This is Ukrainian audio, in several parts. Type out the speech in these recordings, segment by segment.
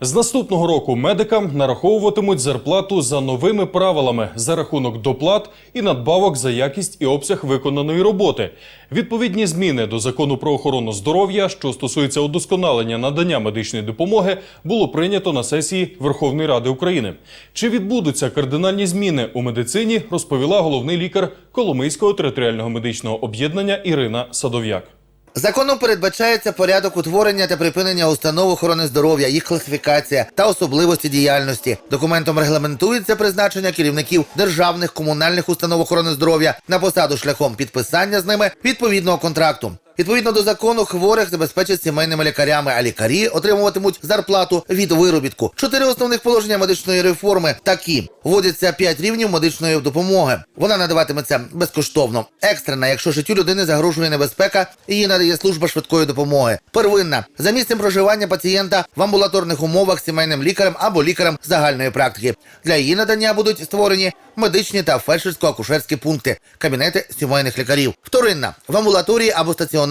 З наступного року медикам нараховуватимуть зарплату за новими правилами за рахунок доплат і надбавок за якість і обсяг виконаної роботи. Відповідні зміни до закону про охорону здоров'я, що стосується удосконалення надання медичної допомоги, було прийнято на сесії Верховної Ради України. Чи відбудуться кардинальні зміни у медицині, розповіла головний лікар Коломийського територіального медичного об'єднання Ірина Садов'як. Законом передбачається порядок утворення та припинення установ охорони здоров'я, їх класифікація та особливості діяльності. Документом регламентується призначення керівників державних комунальних установ охорони здоров'я на посаду шляхом підписання з ними відповідного контракту. Відповідно до закону, хворих забезпечать сімейними лікарями, а лікарі отримуватимуть зарплату від виробітку. Чотири основних положення медичної реформи такі: вводяться п'ять рівнів медичної допомоги. Вона надаватиметься безкоштовно. Екстрена, якщо життю людини загрожує небезпека, її надає служба швидкої допомоги. Первинна за місцем проживання пацієнта в амбулаторних умовах сімейним лікарем або лікарем загальної практики. Для її надання будуть створені медичні та фельдшерсько-акушерські пункти, кабінети сімейних лікарів. Вторинна в амбулаторії або стаціонарі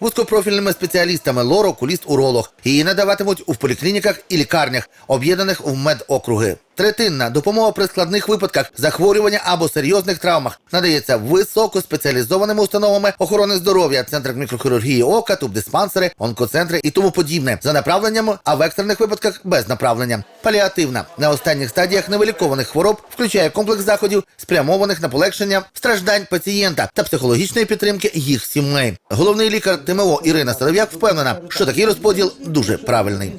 вузькопрофільними спеціалістами лор, окуліст, уролог. Її надаватимуть у поліклініках і лікарнях, об'єднаних в медокруги. Третинна допомога при складних випадках захворювання або серйозних травмах надається високоспеціалізованими установами охорони здоров'я, центр мікрохірургії ока, тубдиспансери, онкоцентри і тому подібне за направленням, а в екстрених випадках без направлення. Паліативна на останніх стадіях невилікованих хвороб включає комплекс заходів, спрямованих на полегшення страждань пацієнта та психологічної підтримки їх сімей. Головний лікар ТМО Ірина Старов'як впевнена, що такий розподіл дуже правильний.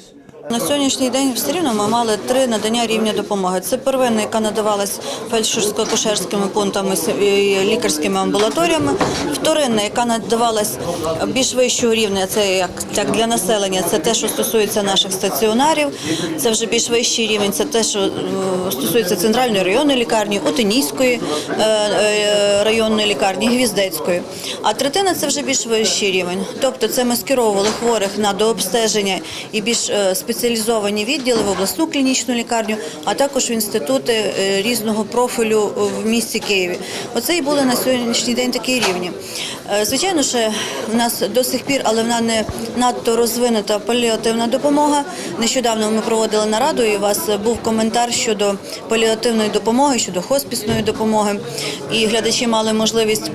На сьогоднішній день все рівно ми мали три надання рівня допомоги. Це первинна, яка надавалась фельдшерсько-акушерськими пунктами і лікарськими амбулаторіями. Вторинна, яка надавалась більш вищого рівня, це як, як для населення, це те, що стосується наших стаціонарів. Це вже більш вищий рівень, це те, що е, стосується центральної районної лікарні, Отинійської е, е, районної лікарні, Гвіздецької. А третина це вже більш вищий рівень. Тобто це ми скеровували хворих на дообстеження і більш е, спеціалізовані відділи в обласну клінічну лікарню, а також в інститути е, різного профілю в місті Києві. Оце і були на сьогоднішній день такі рівні. Е, Звичайно, що в нас до сих пір, але вона не надто розвинута паліативна допомога. Нещодавно ми проводили нараду, і у вас був коментар щодо паліативної допомоги, щодо хоспісної допомоги. І глядачі мали можливість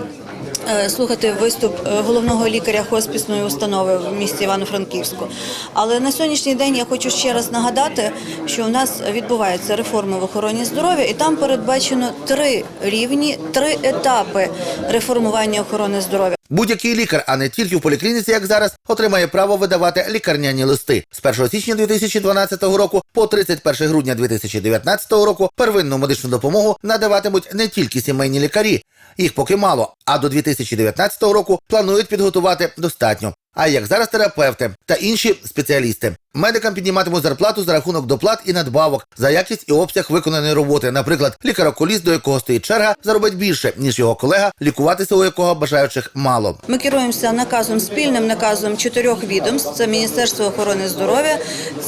слухати виступ е, головного лікаря хоспісної установи в місті Івано-Франківську. Але на сьогоднішній день я хочу ще раз нагадати, що у нас відбувається реформа в охороні здоров'я, і там передбачено три рівні, три етапи реформування охорони здоров'я. Будь-який лікар, а не тільки в поліклініці, як зараз, отримає право видавати лікарняні листи з 1 січня 2012 року по 31 грудня 2019 року. Первинну медичну допомогу надаватимуть не тільки сімейні лікарі, їх поки мало. А до 2019 року планують підготувати достатньо. А як зараз терапевти та інші спеціалісти. Медикам підніматимуть зарплату за рахунок доплат і надбавок за якість і обсяг виконаної роботи. Наприклад, лікар-окуліст, до якого стоїть черга, заробить більше ніж його колега, лікуватися у якого бажаючих мало. Ми керуємося наказом спільним наказом чотирьох відомств: це Міністерство охорони здоров'я,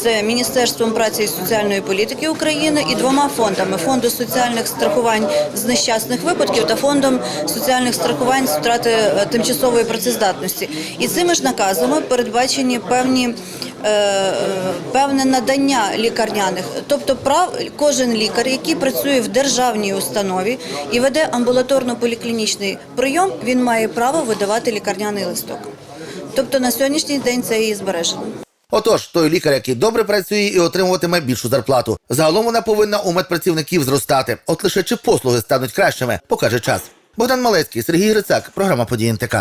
це Міністерством праці і соціальної політики України і двома фондами: фонду соціальних страхувань з нещасних випадків та фондом соціальних страхувань з втрати е, тимчасової працездатності. І цими ж наказами передбачені певні. Е, Певне надання лікарняних, тобто прав кожен лікар, який працює в державній установі і веде амбулаторно-поліклінічний прийом, він має право видавати лікарняний листок. Тобто на сьогоднішній день це і збережено. Отож, той лікар, який добре працює і отримуватиме більшу зарплату. Загалом вона повинна у медпрацівників зростати. От лише чи послуги стануть кращими, покаже час. Богдан Малецький, Сергій Грицак, програма «Події НТК».